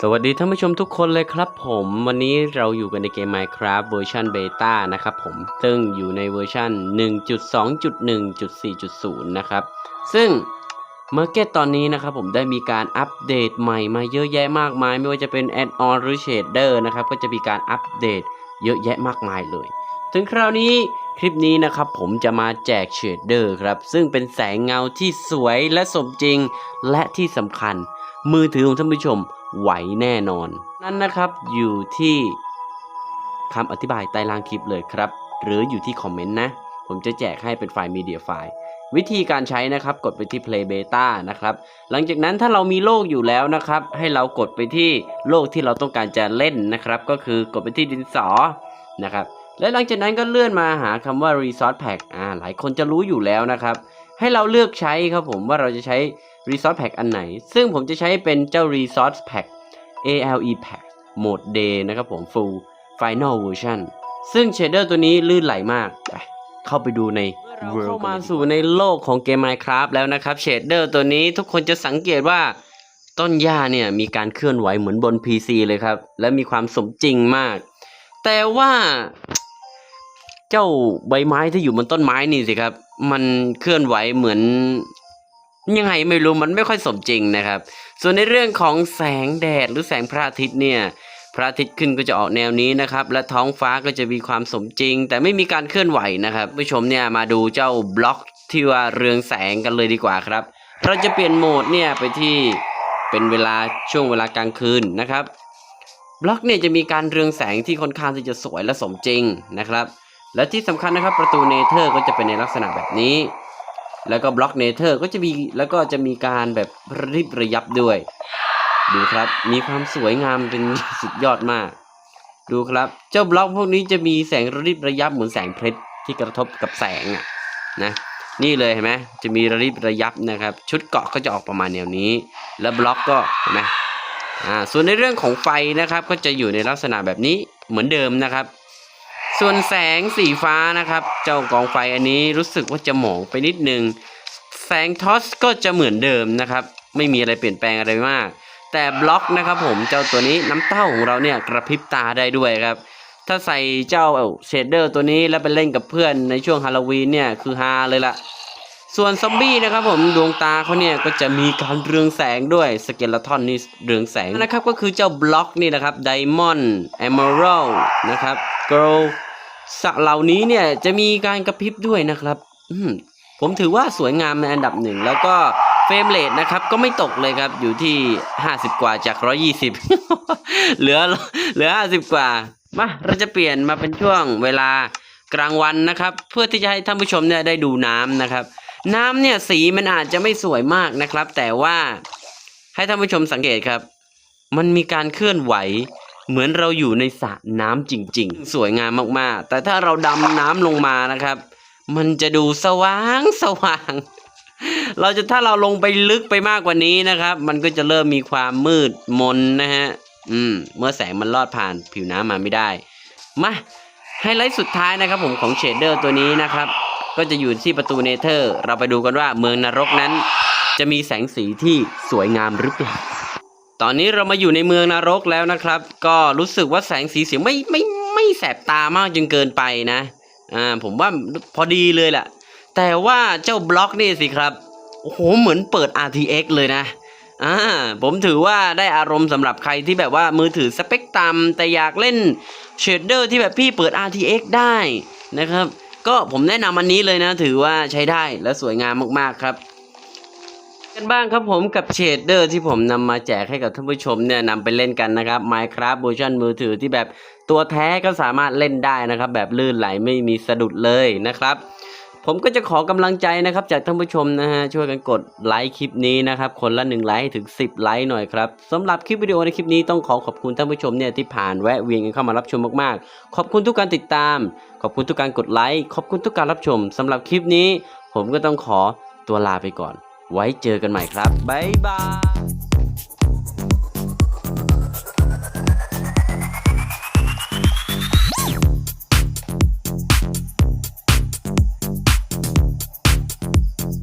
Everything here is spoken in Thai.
สวัสดีท่านผู้ชมทุกคนเลยครับผมวันนี้เราอยู่กันในเกม Minecraft เวอร์ชันเบต้านะครับผมซึ่งอยู่ในเวอร์ชัน1.2.1.4.0 นะครับ ซึ่ง Market ตอนนี้นะครับผมได้มีการอัปเดตใหม่มาเยอะแยะมากมาย ไม่ว่าจะเป็น Add-on หรือ Shader นะครับ ก็จะมีการอัปเดตเยอะแยะมากมายเลย ถึงคราวนี้คลิปนี้นะครับผมจะมาแจกเชดเดอร์ครับ ซึ่งเป็นแสงเงาที่สวยและสมจริง และที่สำคัญ มือถือของท่านผู้ชม ไหวแน่นอน นั่นนะครับอยู่ที่คำอธิบายใต้ล่างคลิปเลยครับ หรืออยู่ที่คอมเมนต์นะ ผมจะแจกให้เป็นไฟล์มีเดียไฟล์วิธีการใช้นะครับกดไปที่ Play Beta นะครับ หลังจากนั้นถ้าเรามีโลกอยู่แล้วนะครับ ให้เรากดไปที่โลกที่เราต้องการจะเล่นนะครับ ก็คือกดไปที่ดินสอนะครับ และหลังจากนั้นก็เลื่อนมาหาคำว่า Resource Pack อ่าหลายคนจะรู้อยู่แล้วนะครับ ให้เราเลือกใช้ครับผมว่าเราจะใช้ Resource Pack อันไหน ซึ่งผมจะใช้เป็นเจ้า Resource Pack ALE Pack Mode Day นะครับผม Full Final Version ซึ่งเชดเดอร์ตัวนี้ลื่นไหลมากไปเข้าไปดูใน World เข้ามาสู่ในโลกของเกม Minecraft แล้วนะครับเชดเดอร์ตัวนี้ทุกคนจะสังเกตว่าต้นหญ้าเนี่ยมีการเคลื่อนไหวเหมือนบน PC เลยครับ และมีความสมจริงมาก แต่ว่าเจ้าใบไม้ที่อยู่บนต้นไม้นี่สิครับ มันเคลื่อนไหวเหมือน ยังไงไม่รู้มันไม่ค่อยสมจริงนะครับ ส่วนในเรื่องของแสงแดดหรือแสงพระอาทิตย์เนี่ยพระอาทิตย์ขึ้นก็จะออกแนวนี้นะครับ และท้องฟ้าก็จะมีความสมจริง แต่ไม่มีการเคลื่อนไหวนะครับผู้ชมเนี่ยมาดูเจ้าบล็อกที่ว่าเรืองแสงกันเลยดีกว่าครับ เราจะเปลี่ยนโหมดเนี่ยไปที่เป็นเวลาช่วงเวลากลางคืนนะครับ บล็อกเนี่ยจะมีการเรืองแสงที่ค่อนข้างที่จะสวยและสมจริงนะครับ และที่สำคัญนะครับประตูเนเธอร์ก็จะเป็นในลักษณะแบบนี้ แล้วก็บล็อกเนเธอร์ก็จะมีแล้วก็จะมีการแบบระริบระยับด้วย ดูครับ มีความสวยงามเป็นสุดยอดมาก ดูครับ เจ้าบล็อกพวกนี้จะมีแสงระริบระยับเหมือนแสงเพชรที่กระทบกับแสงอะนะนี่เลยเห็นไหมจะมีระริบระยับนะครับ ชุดเกาะก็จะออกประมาณแนวนี้ แล้วบล็อกก็เห็นไหมอ่าส่วนในเรื่องของไฟนะครับ ก็จะอยู่ในลักษณะแบบนี้เหมือนเดิมนะครับ ส่วนแสงสีฟ้านะครับ เจ้ากองไฟอันนี้รู้สึกว่าจะหมองไปนิดนึง แสงทอสก็จะเหมือนเดิมนะครับ ไม่มีอะไรเปลี่ยนแปลงอะไรมาก แต่บล็อกนะครับผมเจ้าตัวนี้น้ำเต้าของเราเนี่ยกระพริบตาได้ด้วยครับ ถ้าใส่เจ้าเชดเดอร์ตัวนี้แล้วไปเล่นกับเพื่อนในช่วงฮาโลวีนเนี่ยคือฮาเลยล่ะส่วนซอมบี้นะครับผมดวงตาเขาเนี่ยก็จะมีการเรืองแสงด้วยสเกเลทอนนี่เรืองแสงนะครับก็คือเจ้าบล็อกนี่นะครับไดมอนด์เอเมอรัลนะครับเกล สเหล่านี้เนี่ยจะมีการกระพริบด้วยนะครับ อืผมถือว่าสวยงามในอันดับหนึ่งแล้วก็เฟรมเรทนะครับ ก็ไม่ตกเลยครับ อยู่ที่ 50 กว่าจาก 120 เหลือเหลือ 50 กว่ามาเราจะเปลี่ยนมาเป็นช่วงเวลากลางวันนะครับ เพื่อที่จะให้ท่านผู้ชมเนี่ยได้ดูน้ำนะครับ น้ำเนี่ยสีมันอาจจะไม่สวยมากนะครับ แต่ว่าให้ท่านผู้ชมสังเกตครับ มันมีการเคลื่อนไหว เหมือนเราอยู่ในสระน้ำจริง ๆ สวยงามมากๆ แต่ถ้าเราดำน้ำลงมานะครับ มันจะดูสว่างสว่าง เราจะถ้าเราลงไปลึกไปมากกว่านี้นะครับ มันก็จะเริ่มมีความมืดมนนะฮะอืม เมื่อแสงมันลอดผ่านผิวน้ำมาไม่ได้มาไฮไลท์สุดท้ายนะครับ ผมของเชดเดอร์ตัวนี้นะครับ ก็จะอยู่ที่ประตูเนเธอร์ เราไปดูกันว่าเมืองนรกนั้น จะมีแสงสีที่สวยงามหรือเปล่า ตอนนี้เรามาอยู่ในเมืองนรกแล้วนะครับ ก็รู้สึกว่าแสงสีเสียงไม่ไม่ไม่แสบตามากจนเกินไปนะอ่าผมว่าพอดีเลยแหละแต่ว่าเจ้าบล็อกนี่สิครับโอ้โหเหมือนเปิด RTX เลยนะอ่าผมถือว่าได้อารมณ์สำหรับใครที่แบบว่ามือถือสเปคต่ำแต่อยากเล่นเชดเดอร์ที่แบบพี่เปิด RTX ได้นะครับ ก็ผมแนะนำอันนี้เลยนะ ถือว่าใช้ได้และสวยงามมากๆครับ กันบ้างครับผมกับเชดเดอร์ที่ผมนำมาแจกให้กับท่านผู้ชมเนี่ยนำไปเล่นกันนะครับ Minecraft เวอร์ชันมือถือที่แบบตัวแท้ก็สามารถเล่นได้นะครับ แบบลื่นไหลไม่มีสะดุดเลยนะครับ ผมก็จะขอกำลังใจนะครับ จากท่านผู้ชมนะฮะช่วยกันกดไลค์คลิปนี้นะครับ คนละ1ไลค์ถึง 10 ไลค์หน่อยครับสำหรับคลิปวิดีโอในคลิปนี้ต้องขอขอบคุณท่านผู้ชมเนี่ยที่ผ่านแวะเวียนกันเข้ามารับชมมากๆ ขอบคุณทุกการติดตาม ขอบคุณทุกการกดไลค์ขอบคุณทุกการรับชมสำหรับคลิปนี้ ผมก็ต้องขอตัวลาไปก่อน ไว้เจอกันใหม่ครับ บ๊ายบาย